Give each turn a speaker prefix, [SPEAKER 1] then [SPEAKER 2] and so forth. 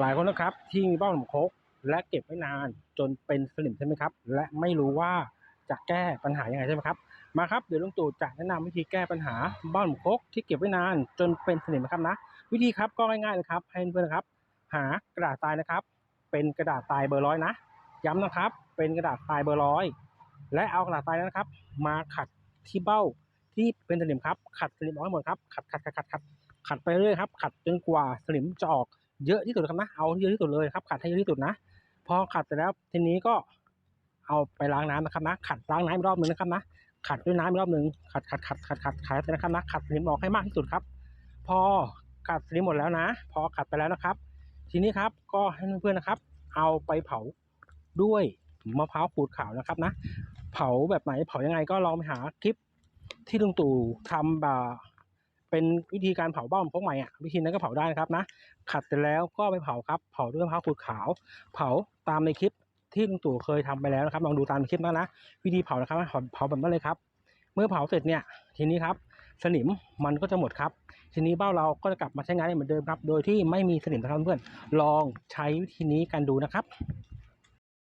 [SPEAKER 1] หลายคนนะครับที่มีเบ้าหนมครกและเก็บไว้นานจนเป็นสนิมใช่ไหมครับ และไม่รู้ว่าจะแก้ปัญหายังไงใช่ไหมครับ มาครับเดี๋ยวลุงตู่จะแนะนำวิธีแก้ปัญหาเบ้าหนมครกที่เก็บไว้นานจนเป็นสนิมนะครับนะ วิธีครับก็ง่ายๆเลยครับ ให้เพื่อนๆนะครับ หากระดาษทรายนะครับ เป็นกระดาษทรายเบอร์ร้อยนะย้ำนะครับ เป็นกระดาษทรายเบอร์ร้อยและเอากระดาษทรายนั้นนะครับ มาขัดที่เบ้าที่เป็นสนิมครับขัดสนิมออกให้หมดครับขัดขัดขัดขัดขัดขัดไปเรื่อยครับ ขัดจนกว่าสนิมจะออก เยอะที่สุดครับนะ เอาเยอะที่สุดเลยครับ ขัดให้เยอะที่สุดนะ พอขัดเสร็จแล้วทีนี้ก็เอาไปล้างน้ำนะครับนะ ขัดล้างน้ำอีกรอบหนึ่งนะครับนะ ขัดด้วยน้ำอีกรอบหนึ่งขัดขัดขัดขัดขัดขัดเสร็จนะครับนะ ขัดสนิมออกให้มากที่สุดครับ พอขัดสนิมหมดแล้วนะ พอขัดไปแล้วนะครับ ทีนี้ครับก็ให้เพื่อนๆนะครับ เอาไปเผาด้วยมะพร้าวขูดขาวนะครับนะ เผาแบบไหนเผายังไงก็ลองไปหาคลิปที่ลุงตู่ทำแบบ เป็นวิธีการเผาเบ้าพวกใหม่อะวิธีนั้นก็เผาได้นะครับนะขัดเสร็จแล้วก็ไปเผาครับเผาด้วยมะพร้าวขูดขาว เผาตามในคลิปที่ลุงตู่เคยทำไปแล้วนะครับลองดูตามในคลิปนะนะวิธีเผานะครับเผาแบบนั้นเลยครับ เมื่อเผาเสร็จเนี่ยทีนี้ครับสนิมมันก็จะหมดครับ ทีนี้เบ้าเราก็จะกลับมาใช้งานได้เหมือนเดิมครับ โดยที่ไม่มีสนิมนะครับเพื่อนลองใช้วิธีนี้กันดูนะครับ